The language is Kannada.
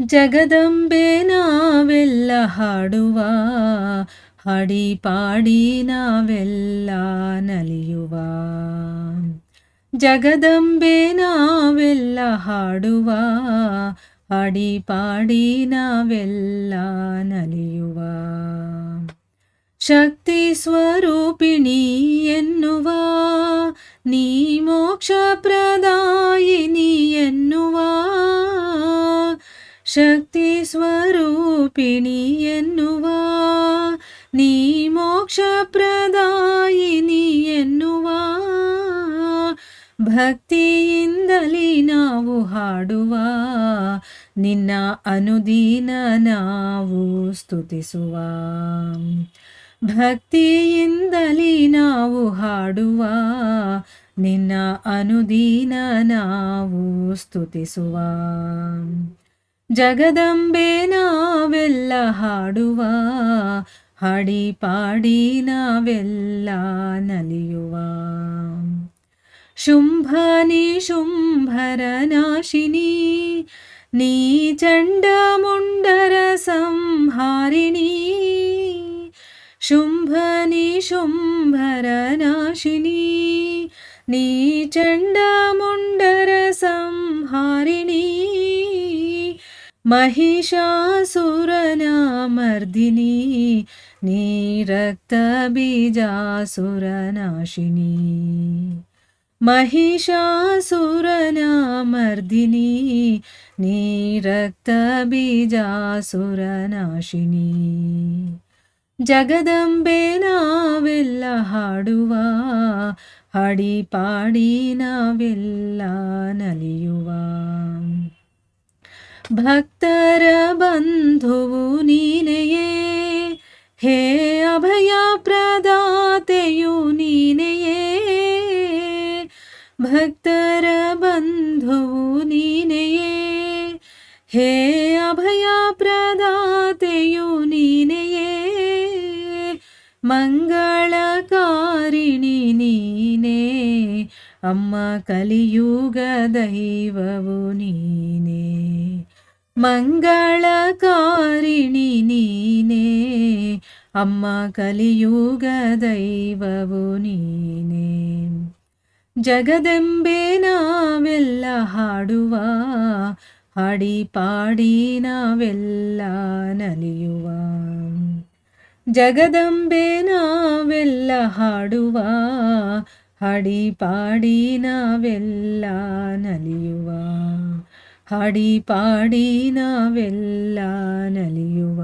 ಜಗದಂಬೆ ನಾವೆಲ್ಲ ಹಾಡುವ ಹಾಡಿ ಪಾಡಿ ನಾವೆಲ್ಲ ನಲಿಯುವ ಜಗದಂಬೆ ನಾವೆಲ್ಲ ಹಾಡುವ ಹಾಡಿ ಪಾಡಿ ನಾವೆಲ್ಲ ನಲಿಯುವ ಶಕ್ತಿ ಸ್ವರೂಪಿಣಿ ಎನ್ನುವ ನೀ ಮೋಕ್ಷ ಪ್ರದಾಯಿನಿ ಶಕ್ತಿ ಸ್ವರೂಪಿಣಿ ಎನ್ನುವ, ನೀ ಮೋಕ್ಷ ಪ್ರದಾಯಿನಿ ಎನ್ನುವ. ಭಕ್ತಿಯಿಂದಲೇ ನಾವು ಹಾಡುವ, ನಿನ್ನ ಅನುದೀನ ನಾವು ಸ್ತುತಿಸುವ. ಭಕ್ತಿಯಿಂದಲೇ ನಾವು ಹಾಡುವ, ನಿನ್ನ ಅನುದೀನ ನಾವು ಸ್ತುತಿಸುವ. ಜಗದಂಬೆ ನಾವೆಲ್ಲ ಹಾಡುವ ಹಾಡಿ ಪಾಡಿ ನಾವೆಲ್ಲ ನಲಿಯುವ ಶುಂಭನಿ ಶುಂಭರ ನಾಶಿನಿ ನೀ ಚಂಡ ಮುಂಡರ ಸಂಹಾರಿಣಿ ಶುಂಭನಿ ಶುಂಭರ ನಾಶಿನಿ ನೀ ನೀ ರಕ್ತ ಬೀಜಾಸುರ ನಾಶಿನಿ ಜಗದಂಬೆ ನಾವೆಲ್ಲ ಹಾಡುವ ಹಾಡಿ ಪಾಡಿ ನಾವೆಲ್ಲ ನಲಿಯುವ ಭಕ್ತರ ಬಂಧುವು ನೀನೆಯೇ? ಹೇ ಅಭಯ ಪ್ರದಾತೆಯು ನೀನೆಯೇ? ಭಕ್ತರ ಬಂಧುವು ನೀನೆಯೇ? ಹೇ ಅಭಯ ಪ್ರದಾತೆಯು ನೀನೆಯೇ? ಮಂಗಳಕಾರಿಣಿ ನೀನೇ? ಅಮ್ಮ ಕಲಿಯುಗ ದೈವವು ನೀನೇ. ಮಂಗಳಕಾರಿಣಿ ನೀನೇ, ಅಮ್ಮ ಕಲಿಯುಗ ದೈವವು ನೀನೇ. ಜಗದೆಂಬೆ ನಾವೆಲ್ಲ ಹಾಡುವ, ಹಾಡಿ ಪಾಡಿ ನಾವೆಲ್ಲ ನಲಿಯುವ. ಜಗದಂಬೆ ನಾವೆಲ್ಲ ಹಾಡುವ, ಹಾಡಿ ಪಾಡಿ ನಾವೆಲ್ಲ ನಲಿಯುವ. ಹಾಡಿ ಪಾಡಿ ನಾವೆಲ್ಲ ನಲಿಯುವ